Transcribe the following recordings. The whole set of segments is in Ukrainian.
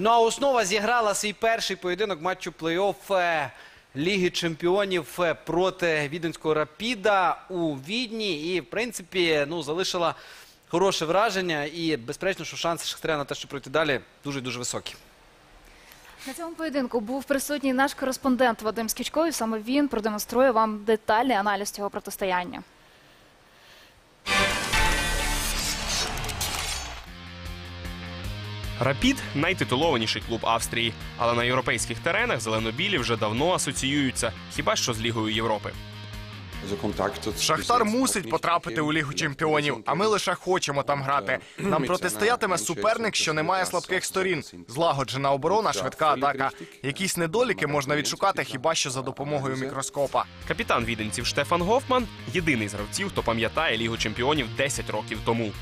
Ну а основа зіграла свій перший поєдинок матчу плей-офф е, Ліги Чемпіонів е, проти Віденського Рапіда у Відні. І, в принципі, ну, залишила хороше враження. І, безперечно, що шанси Шахтаря на те, щоб пройти далі, дуже дуже високі. На цьому поєдинку був присутній наш кореспондент Вадим Скічко, і саме він продемонструє вам детальний аналіз цього протистояння. Рапід найтитулованіший клуб Австрії, але на європейських теренах зеленобілі вже давно асоціюються, хіба що з Лігою Європи. Шахтар мусить потрапити у Лігу чемпіонів, а ми лише хочемо там грати. Нам протистоятиме суперник, що не має слабких сторін. Злагоджена оборона, швидка атака. Якісь недоліки можна відшукати хіба що за допомогою мікроскопа. Капітан віденців Штефан Гофман єдиний з гравців, хто пам'ятає Лігу чемпіонів 10 років тому.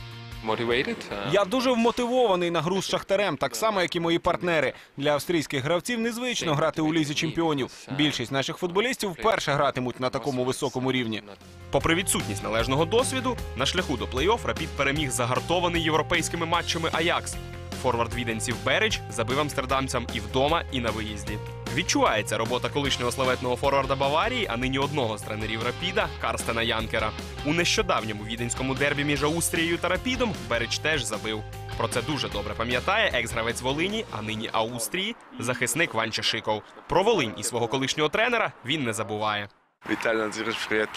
Я дуже вмотивований на гру з шахтарем, так само як і мої партнери. Для австрійських гравців незвично грати у лізі чемпіонів. Більшість наших футболістів вперше гратимуть на такому високому рівні. Попри відсутність належного досвіду, на шляху до плей-офф Рапід переміг загартований європейськими матчами Аякс. Форвард віденців Берич забив амстердамцям і вдома, і на виїзді. Відчувається робота колишнього славетного форварда Баварії, а нині одного з тренерів Рапіда Карстена Янкера. У нещодавньому віденському дербі між Аустрією та Рапідом Берич теж забив. Про це дуже добре пам'ятає екс-гравець Волині, а нині Аустрії, захисник Ван Чешиков. Про Волинь і свого колишнього тренера він не забуває. Віталій Надзірович, привіт.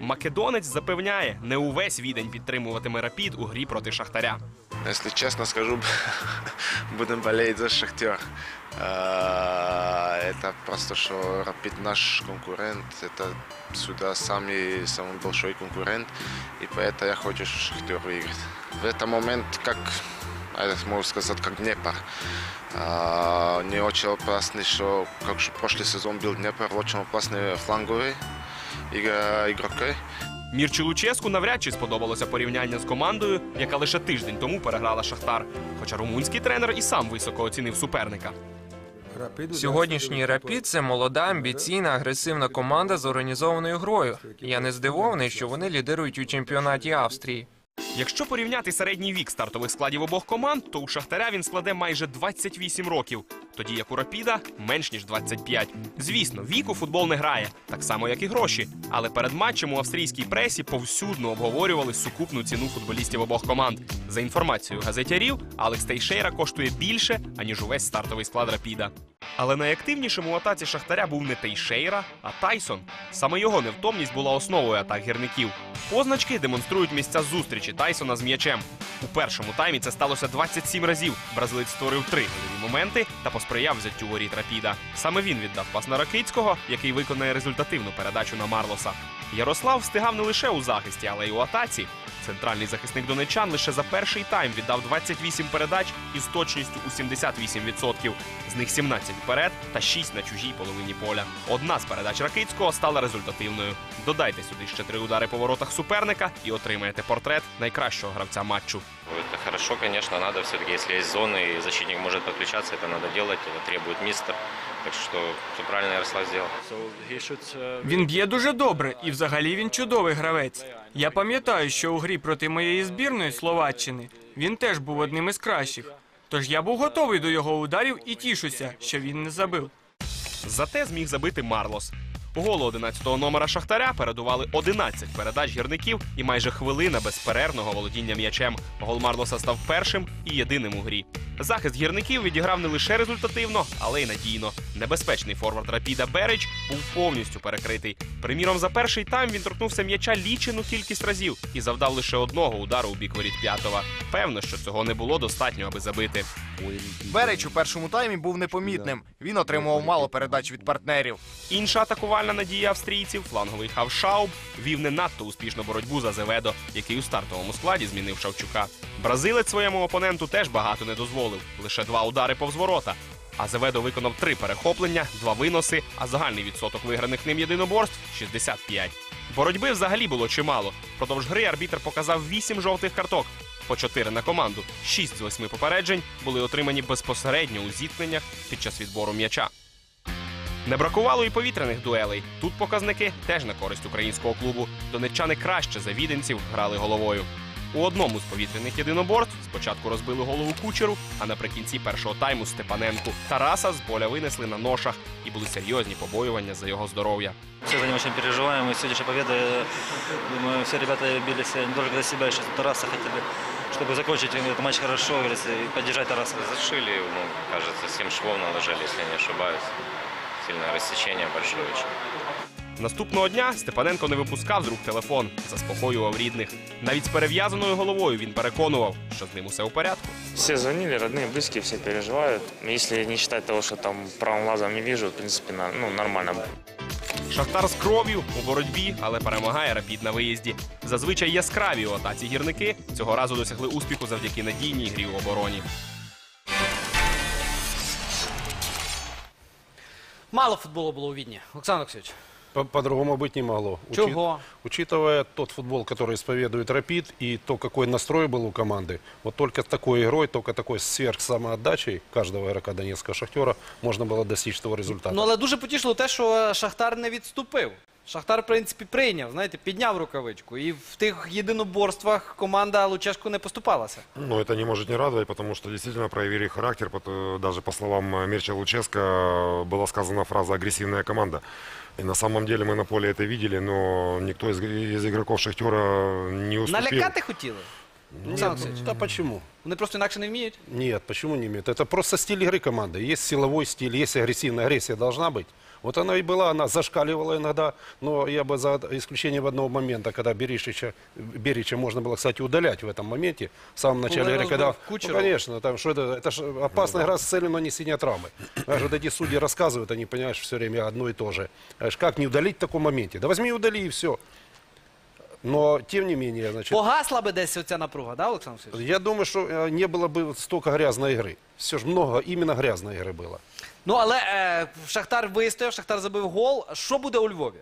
Македонець запевняє, не увесь відень підтримуватиме Рапід у грі проти Шахтаря. Якщо чесно скажу, будемо болеть за Шахтер. А, Это просто, что Рапид наш конкурент, это сюда самый, самый большой конкурент, и поэтому я хочу Шахтер выиграть. В этот момент, как, а я могу сказать, как Днепр. А, Не очень опасный, что как же прошлый сезон был Днепр, очень опасный фланговый игроки. Мірчі Луческу навряд чи сподобалося порівняння з командою, яка лише тиждень тому переграла Шахтар. Хоча румунський тренер і сам високо оцінив суперника. Сьогоднішній рапід це молода, амбіційна, агресивна команда з організованою грою. Я не здивований, що вони лідирують у чемпіонаті Австрії. Якщо порівняти середній вік стартових складів обох команд, то у Шахтаря він складе майже 28 років, тоді як у Рапіда менш ніж 25. Звісно, вік у футбол не грає, так само як і гроші. Але перед матчем у австрійській пресі повсюдно обговорювали сукупну ціну футболістів обох команд. За інформацією газетярів, Алекс Тейшейра коштує більше, аніж увесь стартовий склад Рапіда. Але найактивнішим у атаці Шахтаря був не Тейшейра, а Тайсон. Саме його невтомність була основою атак гірників. Позначки демонструють місця зустрічі Тайсона з м'ячем. У першому таймі це сталося 27 разів. Бразилець створив три гольові моменти та посприяв взяттю воріт Рапіда. Саме він віддав пас на Ракицького, який виконає результативну передачу на Марлоса. Ярослав встигав не лише у захисті, але й у атаці. Центральний захисник донечан лише за перший тайм віддав 28 передач із точністю у 78%. З них 17 вперед та 6 на чужій половині поля. Одна з передач Ракицького стала результативною. Додайте сюди ще три удари по воротах суперника і отримаєте портрет найкращого гравця матчу. Это хорошо, конечно, надо все-таки, если есть зоны и защитник может подключаться, это надо делать, это требует мистер. Так что все правильно Ярослав сделал. Він б'є дуже добре, і взагалі він чудовий гравець. Я пам'ятаю, що у грі проти моєї збірної Словаччини він теж був одним із кращих. Тож я був готовий до його ударів і тішуся, що він не забив. Зате зміг забити Марлос. Голу 11-го номера Шахтаря передували 11 передач гірників і майже хвилина безперервного володіння м'ячем. Гол Марлоса став першим і єдиним у грі. Захист гірників відіграв не лише результативно, але й надійно. Небезпечний форвард Рапіда Берич був повністю перекритий. Приміром, за перший тайм він торкнувся м'яча лічену кількість разів і завдав лише одного удару у бік воріт п'ятого. Певно, що цього не було достатньо, аби забити. Береч у першому таймі був непомітним. Він отримував мало передач від партнерів. Інша атакувальна надія австрійців, фланговий Хавшауб, вів не надто успішну боротьбу за Зеведо, який у стартовому складі змінив Шавчука. Бразилець своєму опоненту теж багато не дозволив, лише два удари повз ворота. А Зеведо виконав три перехоплення, два виноси, а загальний відсоток виграних ним єдиноборств 65. Боротьби взагалі було чимало. Продовж гри арбітр показав вісім жовтих карток. По чотири на команду. Шість з восьми попереджень були отримані безпосередньо у зіткненнях під час відбору м'яча. Не бракувало і повітряних дуелей. Тут показники теж на користь українського клубу. Донеччани краще за віденців грали головою. У одному з повітряних єдиноборств спочатку розбили голову кучеру, а наприкінці першого тайму Степаненку. Тараса з поля винесли на ношах і були серйозні побоювання за його здоров'я. Все за него очень переживаем. И сегодняшняя победа, я думаю, все ребята бились не только за себя, еще за Тараса хотели, чтобы закончить этот матч хорошо, как говорится, и поддержать Тараса. Зашили, ему, кажется, 7 швов наложили, если я не ошибаюсь. Сильное рассечение большое очень. Наступного дня Степаненко не випускав з рук телефон, заспокоював рідних. Навіть з перев'язаною головою він переконував, що з ним усе у порядку. Все звонили, родные, близкие, все переживают. Если не считать того, что там правым глазом не вижу, в принципе, на- ну, нормально. Шахтар з кров'ю у боротьбі, але перемагає рапід на виїзді. Зазвичай яскраві у атаці гірники цього разу досягли успіху завдяки надійній грі у обороні. Мало футболу було у Відні. Олександр Олексійович. По- По-другому быть не могло. Учи- Чого? Учитывая тот футбол, который исповедует Рапид, и то, какой настрой был у команды, вот только с такой игрой, только такой сверхсамоотдачей каждого игрока Донецкого Шахтера можно было достичь того результата. Ну але дуже потішило те, що Шахтар не відступив. Шахтар, в принципі, прийняв, знаєте, підняв рукавичку. І в тих єдиноборствах команда Лучешку не поступалася. Но это не может не радовать, потому что действительно проявили характер. пот- Даже по словам э, Мирча Луческо э, была сказана фраза «агрессивная команда». И на самом деле мы на поле это видели, но никто из, из игроков Шахтера не уступил. Налякати хотіли. Олександр Нет, Олексійович, да почему? вони просто інакше не вміють. Нет, почему не имеет? Это просто стиль игры команды. Есть силовой стиль, есть агрессивная агрессия должна быть. Вот она и была, она зашкаливала иногда, но я бы за исключением одного момента, когда Беричича, Берича можно было, кстати, удалять в этом моменте, в самом начале игры, когда... Ну, Кучерова. конечно, там, что это, это ж опасная игра с целью нанесения травмы. Даже вот эти судьи рассказывают, они, понимаешь, все время одно и то же. Знаешь, Как не удалить в таком моменте? Да возьми и удали, и все. Но, тем не менее, значит... Погасла би десь оця напруга, да, Олександр Олексійович? Я думаю, что э, не было бы столько грязной игры. Все же много именно грязной игры было. Ну але е, Шахтар вистояв, Шахтар забив гол. Що буде у Львові?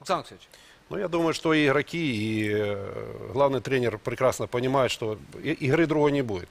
Олександр Олексійович. Ну, я думаю, что и игроки, и э, главный тренер прекрасно понимает, что и- игры другой не будет.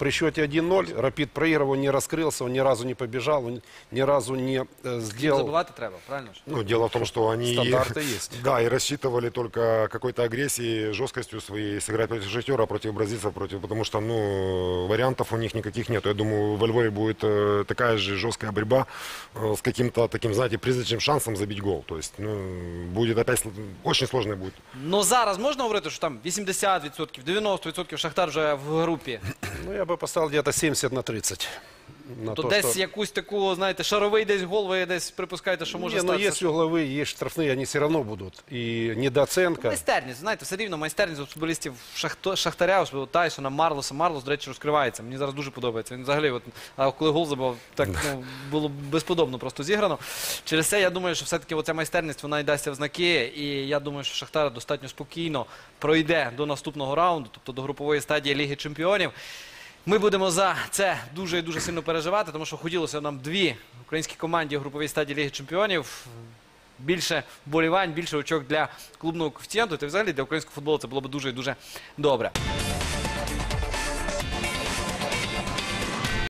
При счете 1-0 Рапид проигрывал, не раскрылся, он ни разу не побежал, он ни разу не э, сделал... Забивати треба, правильно? Ну, дело в том, что они... Стандарты есть. Да, и рассчитывали только какой-то агрессией, жесткостью своей сыграть против Шахтера, против бразильцев, против, потому что, ну, вариантов у них никаких нет. Я думаю, во Львове будет э, такая же жесткая борьба э, с каким-то таким, знаете, призрачным шансом забить гол. То есть, ну, будет опять, очень сложно будет. Ну зараз можна говорити, що там 80%, 90% Шахтар вже в групі. Ну, я бы поставил где-то 70 на 30. На То то, десь что- якусь таку, знаєте, шаровий десь гол, ви десь припускаєте, що може Не, ну статися. есть угловые, есть штрафные, они все равно будут. И недооценка. Майстерність, знаєте, все рівно майстерність у футболістів Шахто- Шахтаря, особливо Тайсона, Марлоса. Марлос, до речі, розкривається. Мені зараз дуже подобається. Він взагалі, от, а коли гол забив, так ну, було безподобно просто зіграно. Через це я думаю, що все-таки оця майстерність вона й дасться в знаки. І я думаю, що Шахтар достатньо спокійно пройде до наступного раунду, тобто до групової стадії Ліги Чемпіонів. Ми будемо за це дуже і дуже сильно переживати, тому що хотілося нам дві українські команді у груповій стадії Ліги Чемпіонів. Більше болівань, більше очок для клубного коефіцієнту. Та взагалі для українського футболу це було б дуже і дуже добре.